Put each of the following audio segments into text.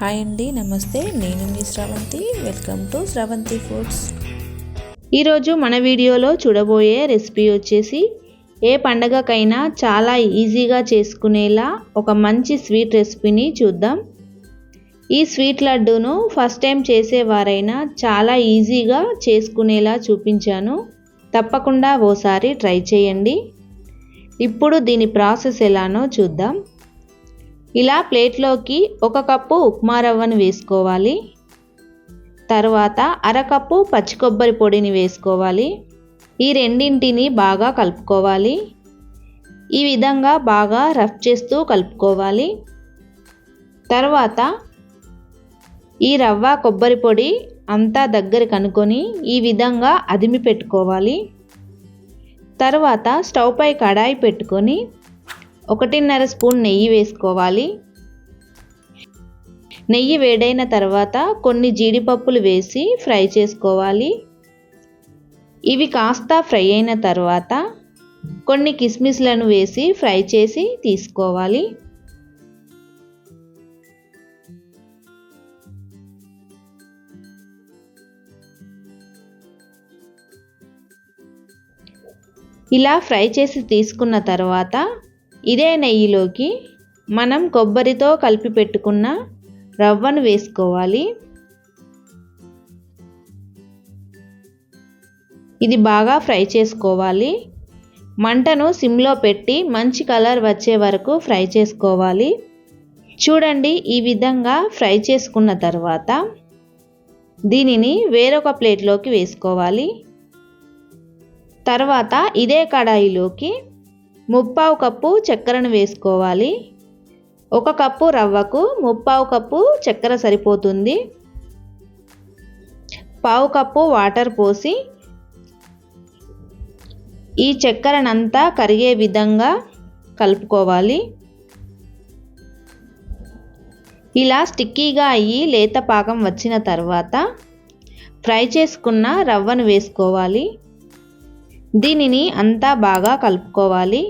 Hi అండి నమస్తే. నేను మీ Sravanthi. Welcome to Sravanthi foods ఈరోజు మన వీడియోలో చూడబోయే రెసిపీ వచ్చేసి ఏ పండగకైనా చాలా ఈజీగా చేసుకునేలా ఒక మంచి స్వీట్ రెసిపీని చూద్దాం. ఈ స్వీట్ లడ్డూను ఫస్ట్ టైం చేసేవారైనా చాలా ఈజీగా చేసుకునేలా చూపించాను. తప్పకుండా ఓసారి ట్రై చేయండి. ఇప్పుడు దీని ప్రాసెస్ ఎలానో చూద్దాం. ఇలా ప్లేట్లోకి ఒక కప్పు ఉప్మా రవ్వను వేసుకోవాలి. తర్వాత అరకప్పు పచ్చి కొబ్బరి పొడిని వేసుకోవాలి. ఈ రెండింటిని బాగా కలుపుకోవాలి. ఈ విధంగా బాగా రఫ్ చేస్తూ కలుపుకోవాలి. తర్వాత ఈ రవ్వ కొబ్బరి పొడి అంతా దగ్గర కనుకొని ఈ విధంగా అదిమి పెట్టుకోవాలి. తర్వాత స్టవ్ పై కడాయి పెట్టుకొని ఒకటిన్నర స్పూన్ నెయ్యి వేసుకోవాలి. నెయ్యి వేడైన తర్వాత కొన్ని జీడిపప్పులు వేసి ఫ్రై చేసుకోవాలి. ఇవి కాస్త ఫ్రై అయిన తర్వాత కొన్ని కిస్మిస్లను వేసి ఫ్రై చేసి తీసుకోవాలి. ఇలా ఫ్రై చేసి తీసుకున్న తర్వాత ఇదే నెయ్యిలోకి మనం కొబ్బరితో కలిపి పెట్టుకున్న రవ్వను వేసుకోవాలి. ఇది బాగా ఫ్రై చేసుకోవాలి. మంటను సిమ్లో పెట్టి మంచి కలర్ వచ్చే వరకు ఫ్రై చేసుకోవాలి. చూడండి ఈ విధంగా ఫ్రై చేసుకున్న తర్వాత దీనిని వేరొక ప్లేట్లోకి వేసుకోవాలి. తర్వాత ఇదే కడాయిలోకి ముప్పావు కప్పు చక్కెరను వేసుకోవాలి. ఒక కప్పు రవ్వకు ముప్పావు కప్పు చక్కెర సరిపోతుంది. పావు కప్పు వాటర్ పోసి ఈ చక్కెరనంతా కరిగే విధంగా కలుపుకోవాలి. ఇలా స్టిక్కీగా అయ్యి లేత పాకం వచ్చిన తర్వాత ఫ్రై చేసుకున్న రవ్వను వేసుకోవాలి. దీనిని అంతా బాగా కలుపుకోవాలి.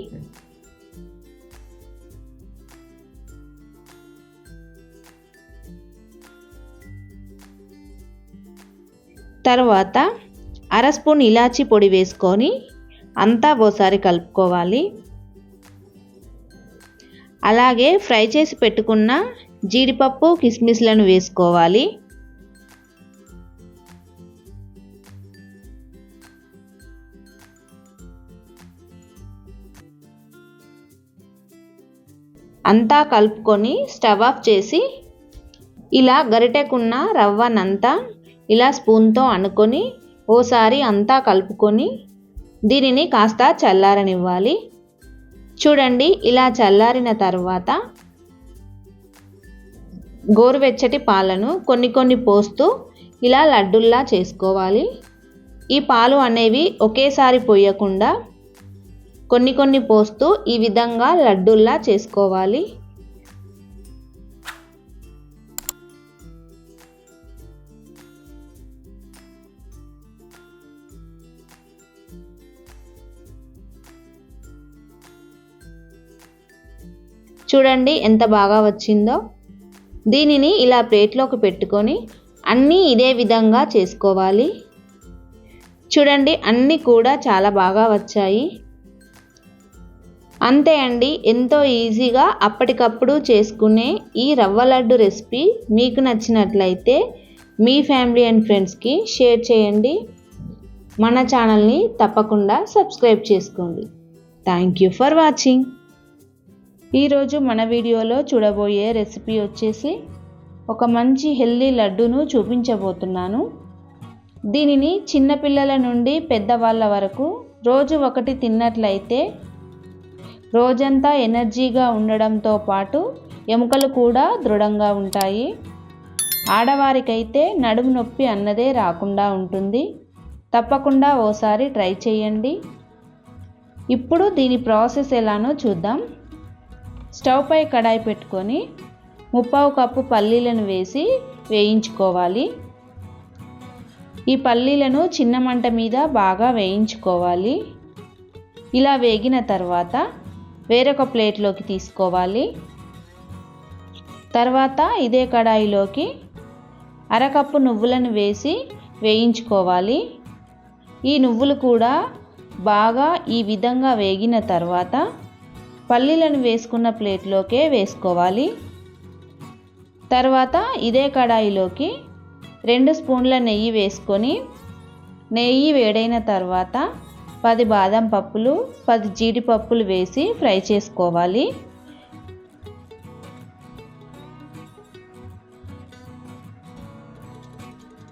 తర్వాత అర స్పూన్ ఇలాచీ పొడి వేసుకొని అంతా ఓసారి కలుపుకోవాలి. అలాగే ఫ్రై చేసి పెట్టుకున్న జీడిపప్పు కిస్మిస్లను వేసుకోవాలి. అంతా కలుపుకొని స్టవ్ ఆఫ్ చేసి ఇలా గరిటెకున్న రవ్వనంతా ఇలా స్పూన్తో అనుకొని ఓసారి అంతా కలుపుకొని దీనిని కాస్త చల్లారనివ్వాలి. చూడండి ఇలా చల్లారిన తర్వాత గోరువెచ్చటి పాలను కొన్ని కొన్ని పోస్తూ ఇలా లడ్డుల్లా చేసుకోవాలి. ఈ పాలు అనేవి ఒకేసారి పోయకుండా కొన్ని కొన్ని పోస్తూ ఈ విధంగా లడ్డూల్లా చేసుకోవాలి. చూడండి ఎంత బాగా వచ్చిందో. దీనిని ఇలా ప్లేట్లోకి పెట్టుకొని అన్నీ ఇదే విధంగా చేసుకోవాలి. చూడండి అన్నీ కూడా చాలా బాగా వచ్చాయి. అంతే అండి ఎంతో ఈజీగా అప్పటికప్పుడు చేసుకునే ఈ రవ్వ లడ్డు రెసిపీ మీకు నచ్చినట్లయితే మీ ఫ్యామిలీ అండ్ ఫ్రెండ్స్కి షేర్ చేయండి. మన ఛానల్ని తప్పకుండా సబ్స్క్రైబ్ చేసుకోండి. Thank you for watching. ఈరోజు మన వీడియోలో చూడబోయే రెసిపీ వచ్చేసి ఒక మంచి హెల్దీ లడ్డును చూపించబోతున్నాను. దీనిని చిన్నపిల్లల నుండి పెద్దవాళ్ళ వరకు రోజు ఒకటి తిన్నట్లయితే రోజంతా ఎనర్జీగా ఉండడంతో పాటు ఎముకలు కూడా దృఢంగా ఉంటాయి. ఆడవారికైతే నడుము నొప్పి అన్నదే రాకుండా ఉంటుంది. తప్పకుండా ఓసారి ట్రై చేయండి. ఇప్పుడు దీని ప్రాసెస్ ఎలానో చూద్దాం. స్టవ్ పై కడాయి పెట్టుకొని ముప్పావు కప్పు పల్లీలను వేసి వేయించుకోవాలి. ఈ పల్లీలను చిన్న మంట మీద బాగా వేయించుకోవాలి. ఇలా వేగిన తర్వాత వేరొక ప్లేట్లోకి తీసుకోవాలి. తర్వాత ఇదే కడాయిలోకి అరకప్పు నువ్వులను వేసి వేయించుకోవాలి. ఈ నువ్వులు కూడా బాగా ఈ విధంగా వేగిన తర్వాత పల్లీలను వేసుకున్న ప్లేట్లోకే వేసుకోవాలి. తర్వాత ఇదే కడాయిలోకి రెండు స్పూన్ల నెయ్యి వేసుకొని నెయ్యి వేడైన తర్వాత పది బాదం పప్పులు పది జీడిపప్పులు వేసి ఫ్రై చేసుకోవాలి.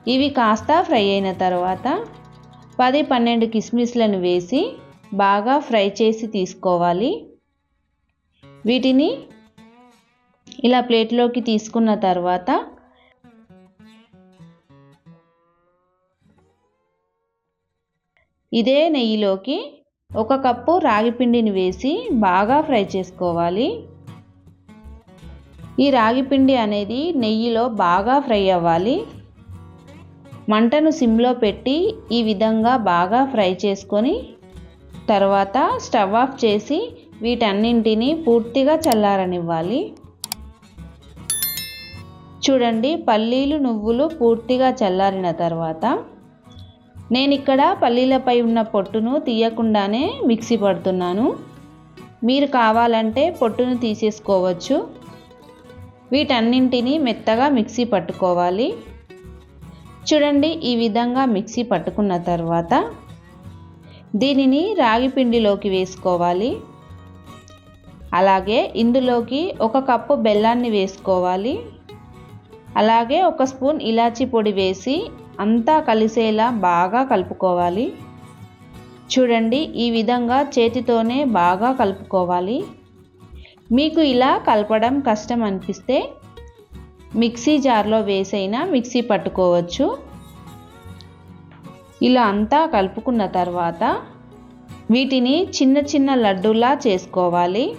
ఇవి కాస్త ఫ్రై అయిన తర్వాత పది పన్నెండు కిస్మిస్లను వేసి బాగా ఫ్రై చేసి తీసుకోవాలి. వీటిని ఇలా ప్లేట్లోకి తీసుకున్న తర్వాత ఇదే నెయ్యిలోకి ఒక కప్పు రాగి పిండిని వేసి బాగా ఫ్రై చేసుకోవాలి. ఈ రాగి పిండి అనేది నెయ్యిలో బాగా ఫ్రై అవ్వాలి. మంటను సిమ్లో పెట్టి ఈ విధంగా బాగా ఫ్రై చేసుకొని తర్వాత స్టవ్ ఆఫ్ చేసి వీటన్నింటినీ పూర్తిగా చల్లారనివ్వాలి. చూడండి పల్లీలు నువ్వులు పూర్తిగా చల్లారిన తర్వాత నేను ఇక్కడ పల్లీలపై ఉన్న పొట్టును తీయకుండానే మిక్సీ పడుతున్నాను. మీరు కావాలంటే పొట్టును తీసేసుకోవచ్చు. వీటన్నింటినీ మెత్తగా మిక్సీ పట్టుకోవాలి. చూడండి ఈ విధంగా మిక్సీ పట్టుకున్న తర్వాత దీనిని రాగి పిండిలోకి వేసుకోవాలి. అలాగే ఇందులోకి ఒక కప్పు బెల్లాన్ని వేసుకోవాలి. అలాగే ఒక స్పూన్ ఇలాచి పొడి వేసి అంతా కలిసేలా బాగా కలుపుకోవాలి. చూడండి ఈ విధంగా చేతితోనే బాగా కలుపుకోవాలి. మీకు ఇలా కలపడం కష్టం అనిపిస్తే మిక్సీ జార్లో వేసైనా మిక్సీ పట్టుకోవచ్చు. ఇలా అంతా కలుపుకున్న తర్వాత వీటిని చిన్న చిన్న లడ్డూలా చేసుకోవాలి.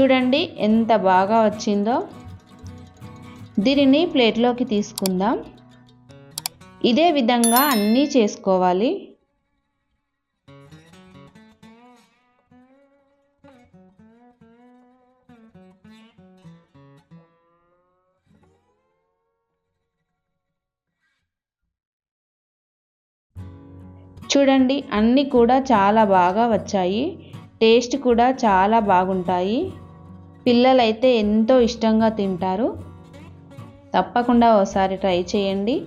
చూడండి ఎంత బాగా వచ్చిందో. దీనిని ప్లేట్లోకి తీసుకుందాం. ఇదే విధంగా అన్నీ చేసుకోవాలి. చూడండి అన్నీ కూడా చాలా బాగా వచ్చాయి. టేస్ట్ కూడా చాలా బాగుంటాయి. పిల్లలైతే ఎంతో ఇష్టంగా తింటారు. తప్పకుండా ఒకసారి ట్రై చేయండి.